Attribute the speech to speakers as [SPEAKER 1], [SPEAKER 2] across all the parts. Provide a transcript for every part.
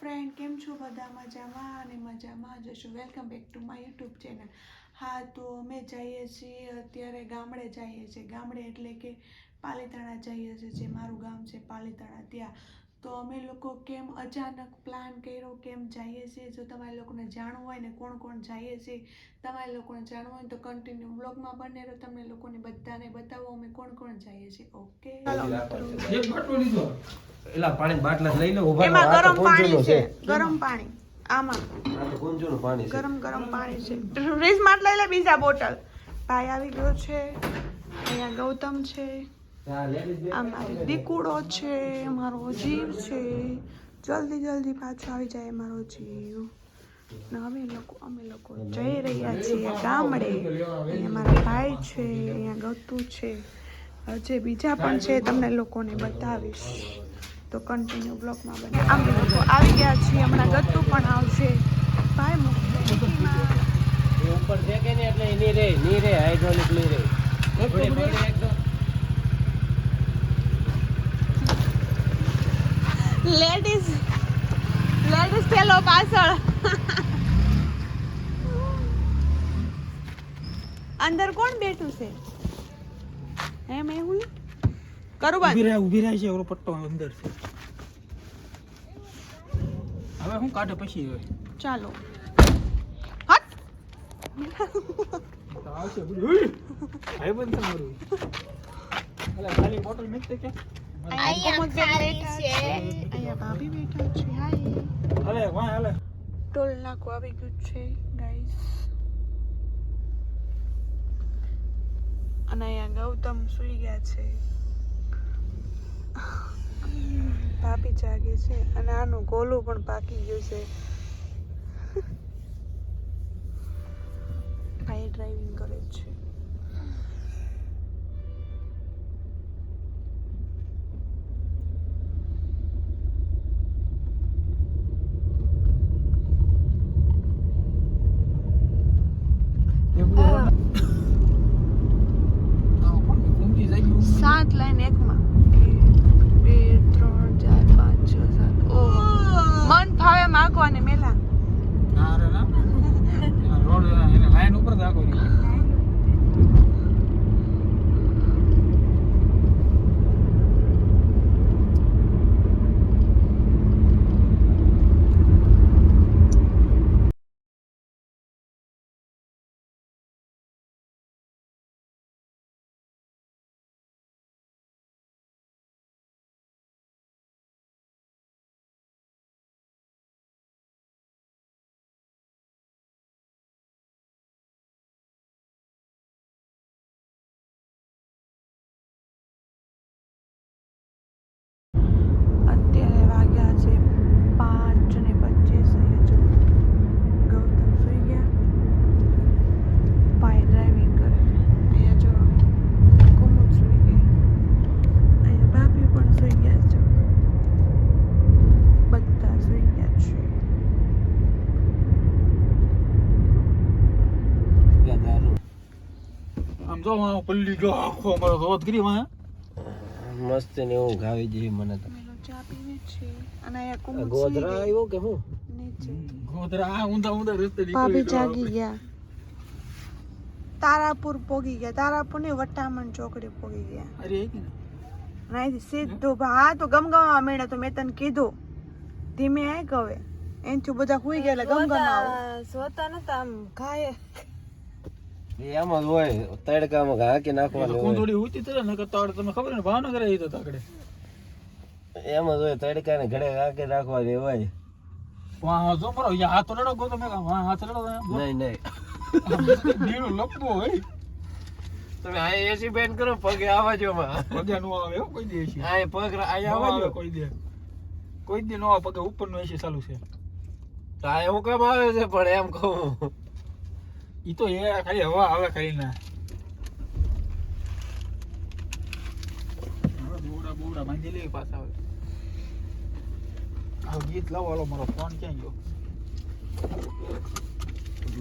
[SPEAKER 1] Friend કેમ છો બધા? મજામાં અને મજામાં જશો welcome back to my YouTube channel હા, તો અમે જઈએ છીએ અત્યારે ગામડે જઈએ છીએ. ગામડે એટલે કે પાલીતાણા જઈએ છીએ, જે મારું ગામ છે પાલીતાણા. ત્યાં તો અમે લોકો કેમ અચાનક પ્લાન કર્યો કેમ જઈએ છીએ? જો તમારે લોકોને જાણવું હોય ને કોણ કોણ જઈએ છીએ તમારે લોકોને જાણવું હોય તો કન્ટિન્યુ બ્લોગમાં બને રહો. તમને લોકોને બધાને બતાવો અમે કોણ કોણ જઈએ છીએ. ઓકે
[SPEAKER 2] એક બાટલો લીધો.
[SPEAKER 3] એલા પાણી બાટલા લઈ લો ઊભા
[SPEAKER 1] એમાં ગરમ પાણી છે. ગરમ પાણી. આમાં.
[SPEAKER 3] આ તો પાણી છે.
[SPEAKER 1] ગરમ ગરમ પાણી છે. ફ્રીજમાં માટલા લે બીજા બોટલ. ભાઈ આવી ગયો છે. અહીંયા ગૌતમ છે. આ મારી દીકુડો છે મારો જીવ છે. જલ્દી જલ્દી પાછો આવી જાય મારો જીવ. ને અમે લોકો અમે લોકો જઈ રહ્યા છીએ ગામડે. અમારા મારા ભાઈ છે, અહીંયા ગતું છે. હજે બીજા પણ છે, તમને લોકોને બતાવીશ. તો કન્ટિન્યુ બ્લોગમાં બને. અમે લોકો આવી ગયા છીએ, હમણાં ગતું પણ આવશે. ભાઈ મૂકી
[SPEAKER 3] ઉપર ફેંકે ને એટલે એની રે ની રે હાઇડ્રોલિકની રે
[SPEAKER 1] લેડીઝ લેડીઝ પેલો પાછળ અંદર કોણ બેઠું છે? હે? મેહુલ કરું
[SPEAKER 2] બાદ
[SPEAKER 1] ઊભી
[SPEAKER 2] રહે ઊભી રહે છે ઓલો પટ્ટો અંદર છે. હવે હું કાઢે પછી હવે.
[SPEAKER 1] ચાલો. હટ!
[SPEAKER 2] આવશે! ભાઈ બંધ તમારું ખાલી બોટલ મેકતે કે
[SPEAKER 1] ટોલ આવી ગયું છે ગાઈસ અને અહીંયા ગૌતમ સુઈ ગયા છે. ભાભી જાગે છે અને આનું ગોલું પણ પાકી ગયું છે. ભાઈ ડ્રાઇવિંગ કરે છે
[SPEAKER 2] ઊંઘી જાય ગયું
[SPEAKER 1] સાત લાઈન એકમાં બે ત્રણ ચાર પાંચ છ સાત ઓહો મન ફાવે માગવાને મેલા.
[SPEAKER 2] ના રે ના. રોડ એને લાઈન ઉપર દાખો
[SPEAKER 1] અત્યારે વાગ્યા છે પાંચ ને પચીસ અહીંયા જો ગૌતમ સુઈ ગયા ભાઈ ડ્રાઇવિંગ કરે અહીંયા જો કુમુદ સુઈ ગઈ અહીંયા ભાભી પણ સુઈ ગયા છે બધા સુઈ ગયા છે
[SPEAKER 3] ત્યાં તારું.
[SPEAKER 2] આમ પલ્લી ગયો આખો અમારો રોજ કરી વાહ
[SPEAKER 3] મસ્ત ને ઊંઘ આવી જઈ મને તો.
[SPEAKER 1] મેલો ચા પીવે છે. અને અહીંયા
[SPEAKER 3] આ
[SPEAKER 1] કુમુદ સુઈ
[SPEAKER 3] ગોધરા આવ્યો કે હું?
[SPEAKER 2] ગોધરા ઊંધા ઊંધા રસ્તે
[SPEAKER 1] ભાભી જાગી ગયા. તારાપુર પોગી ગયા. તારાપુર ને વટામણ ચોકડી પોગી ગયા.
[SPEAKER 2] અરે એ કે ને?
[SPEAKER 1] નહીં સીધો ભા હા તો ગમગમવા મેળે તો મેં તને કીધું. ધીમે આય કવે એનથી બધા હુઈ ગયા એટલે ગમગમાવો
[SPEAKER 4] જોતા નતા આમ
[SPEAKER 3] એ એમ જ હોય તડકામાં ઘાકી નાખવાનું હોય.
[SPEAKER 2] કુંદોડી ઉતી તરે ને કરતા તમે ખબર ને ભાવનગર આવી તો તાકડે
[SPEAKER 3] એમ જ હોય તડકાને ઘડે હાંકી નાખવાની હોય.
[SPEAKER 2] વાહ જો બરો યા હાથ રડો ગો તમે વાહ હાથ રડો
[SPEAKER 3] નહીં નહીં.
[SPEAKER 2] નીળું લપવું હોય.
[SPEAKER 3] તમે આ એસી બેન કરો પગે આવાજો માં
[SPEAKER 2] પગે નો આવે એવું કોઈ દે છે
[SPEAKER 3] આ પગ અહીંયા
[SPEAKER 2] નો કોઈ દે. કોઈ દે નો પગે ઉપર નો એસી ચાલુ છે.
[SPEAKER 3] તો આ એવું કામ આવે છે પણ એમ કહું.
[SPEAKER 2] ઈ તો એ ખાલી હવા આવે ખાલી ના હવે બોવડા બોવડા બાંધી લે પાછા આવે આ ગીત લાવો હાલો મારો ફોન ક્યાં ગયો?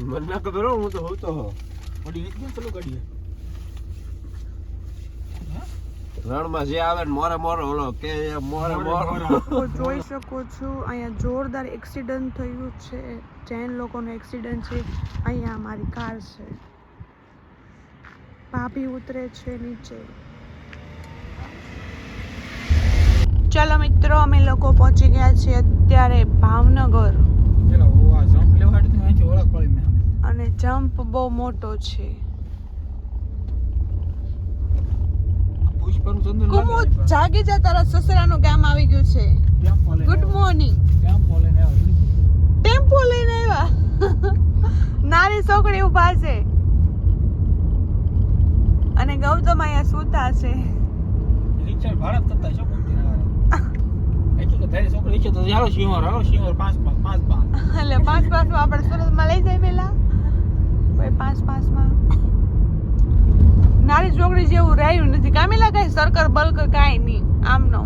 [SPEAKER 3] મને ના ખબર હો, તો હોતો હો
[SPEAKER 2] વડી નીકળી ચાલુ કાઢીએ
[SPEAKER 3] તો રણમાં જે આવે ને મોરે મોરે ઓલો કે મોરે મોરે
[SPEAKER 1] જોઈ શકો છો અહીંયા જોરદાર એક્સિડન્ટ થયું છે જૈન લોકોનો એક્સિડન્ટ છે અહીંયા અમારી કાર છે. ભાભી ઉતરે છે નીચે. ચાલો મિત્રો અમે લોકો પહોંચી ગયા છીએ અત્યારે ભાવનગર. અને જમ્પ બહુ મોટો છે.
[SPEAKER 2] પુષ્પરું ચંદન
[SPEAKER 1] કુમુ જાગી જા તારા સસરાનું ગામ આવી ગયું છે. ગુડ મોર્નિંગ
[SPEAKER 2] ટેમ્પો લઈને આવ્યો?
[SPEAKER 1] ટેમ્પો લઈને આવ્યા. નાની છોકરી ઊભા છે. અને ગૌતમ અહીંયા સૂતા છે.
[SPEAKER 2] રિક્ષા ભારત કરતા શું એટલે પાંચ
[SPEAKER 1] પાંચમાં આપણે સુરતમાં લઈ જાય પેલા કોઈ પાંચ પાંચમાં નાની છોકરી જેવું રહ્યું નથી. કામેલા કઈ સરકર બલકર કાંઈ નહીં.
[SPEAKER 2] આમ નો.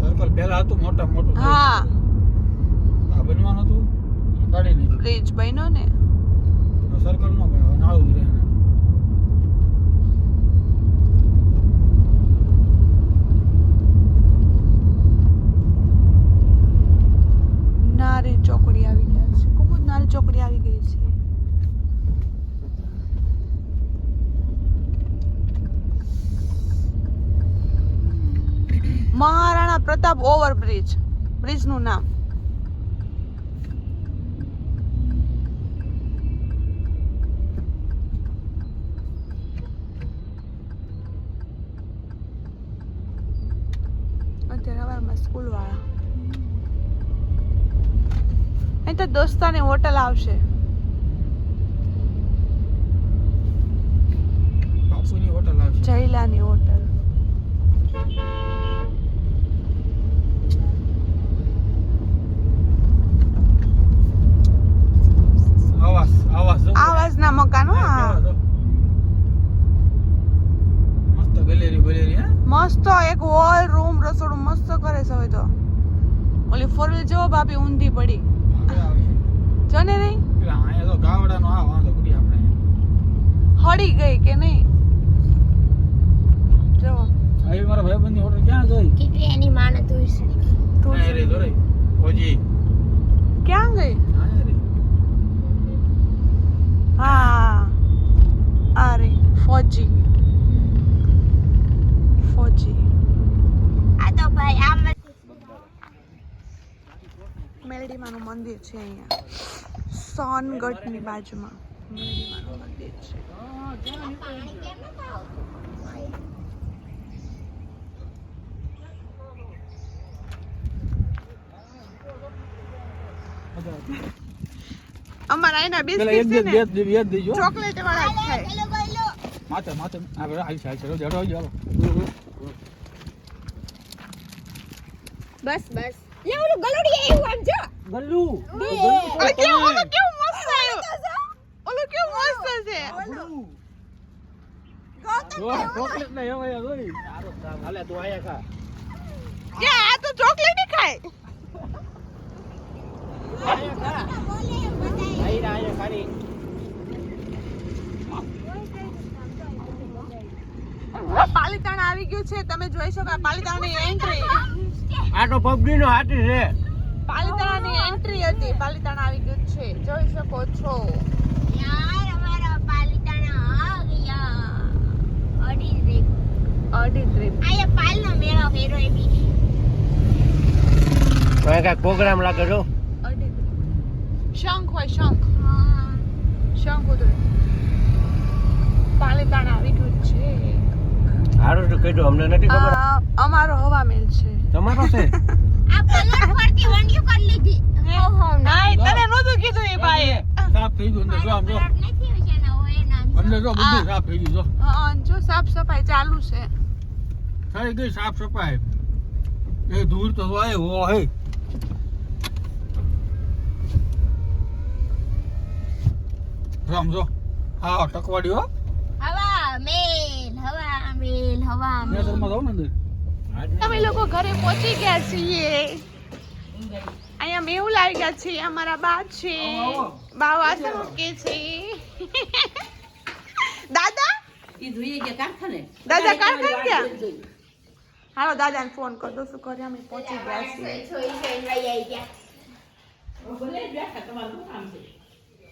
[SPEAKER 2] સરકર પહેલા હતું મોટા મોટું
[SPEAKER 1] હા.
[SPEAKER 2] આ બનવાનું હતું? કાઢી નહીં
[SPEAKER 1] બ્રિજ બન્યો ને.
[SPEAKER 2] સરકર નો બન્યો. નાળું રહે
[SPEAKER 1] નારી ચોકડી આવી ગયા છે. ખૂબ જ નારી ચોકડી આવી ગઈ છે. મહારાણા પ્રતાપ ઓવરબ્રિજ. બ્રિજનું નામ. અત્યારે સવારમાં સ્કૂલ વાળા અહીં તો દોસ્તાની હોટલ આવશે. જયલાની હોટલ
[SPEAKER 2] આવાસ આવાસ જો.
[SPEAKER 1] આવાસના મકાનો
[SPEAKER 2] હા,
[SPEAKER 1] હા
[SPEAKER 2] જો. મસ્ત ગેલેરી ગેલેરી હે
[SPEAKER 1] મસ્ત એક હોલ રૂમ રસોડું મસ્ત કરે છે હવે તો ઓલી ફોર વ્હીલ જેવો બાપી ઊંધી પડી. જો ને નહીં?
[SPEAKER 2] તો ગાવડાનો આ વાંધો પડી આપણે.
[SPEAKER 1] હળી ગઈ કે નહીં? જો
[SPEAKER 2] આવી મારા ભાઈબંધની હોટલ ક્યાં જોઈ
[SPEAKER 5] કેટલી એની માને તું
[SPEAKER 1] તું
[SPEAKER 2] અહીંયા રે જો રે ઓજી.
[SPEAKER 1] ક્યાં ગઈ
[SPEAKER 2] અહીંયા રે
[SPEAKER 1] હા અરે ફોજી ફોજી
[SPEAKER 5] આ તો ભાઈ આમ
[SPEAKER 1] મેલડીમાનું મંદિર છે અહીંયા. સોનગઢની બાજુમાં. મેલડીમાનું મંદિર છે. અમારા એના બિસ્કિટ છે ને
[SPEAKER 2] બે બે દેજો.
[SPEAKER 1] ચોકલેટ વાળા જ
[SPEAKER 2] માથે માથે આપણે હાલ છે હાલ છે રોજ રોજ
[SPEAKER 5] બસ બસ. લે ઓલું ગલોડી આમ જો.
[SPEAKER 2] ગલ્લુ
[SPEAKER 1] ઓલું કેવું મસ્ત આવ્યું ઓલું કેવું મસ્ત છે?
[SPEAKER 2] ચોકલેટ જોઈ
[SPEAKER 3] હાલે તું આયા ખા.
[SPEAKER 1] કે આ તો ચોકલેટ ખાય.
[SPEAKER 3] આયા આયા ખારી
[SPEAKER 1] પાલીતાણા આવી ગયું છે. તમે જોઈ શકો પાલિતાણા પાલીતાણાની એન્ટ્રી
[SPEAKER 3] આ તો પબજી નો હાથી છે.
[SPEAKER 1] પાલીતાણાની એન્ટ્રી હતી. પાલીતાણા આવી ગયું છે. જોઈ શકો છો.
[SPEAKER 5] યાર અમારો પાલિતાણા આ ગયા. અડી ટ્રીપ
[SPEAKER 1] અડી ટ્રીપ
[SPEAKER 5] આયા પાલનો મેળો ફેરો એ બી
[SPEAKER 3] કોઈ કા પ્રોગ્રામ લાગે છો
[SPEAKER 1] ટ્રીપ શંખ હોય શંખ.
[SPEAKER 5] હા.
[SPEAKER 1] શંખ ઉતરે. પાલીતાણા આવી ગયું છે.
[SPEAKER 3] હારું તો કીધું અમને નથી ખબર.
[SPEAKER 1] અમારો હવામેલ છે.
[SPEAKER 3] તમારો છે
[SPEAKER 5] આ પલક પરથી વંડિયું કરી લીધી. હો હો ના
[SPEAKER 1] તને નહોતું કીધું એ ભાઈએ?
[SPEAKER 2] સાફ થઈ ગયું જો આમ જો.
[SPEAKER 5] પલક નથી છે ને હોય નામ
[SPEAKER 2] અંદર જો બધું સાફ થઈ ગયું જો.
[SPEAKER 1] હા જો સાફ સફાઈ ચાલુ છે.
[SPEAKER 2] થઈ ગઈ સાફ સફાઈ. એ દૂર તો હોય હો હે. સમજો હા ટકવાડી હો.
[SPEAKER 5] હવા મેલ હવા મેલ હવા મેલ.
[SPEAKER 2] નેસરમાં જાવ ને અંદર?
[SPEAKER 1] અમે લોકો ઘરે પહોંચી ગયા છીએ. અહીંયા મેવું લાવી ગયા છે અમારા બા છે. બા વાસણ મૂકે છે? દાદા?
[SPEAKER 4] ઈ જોઈએ ગયા કારખાને?
[SPEAKER 1] દાદા કારખાને ગયા? હાલો દાદાને ફોન કર દો શું કરે અમે પહોંચી ગયા છીએ.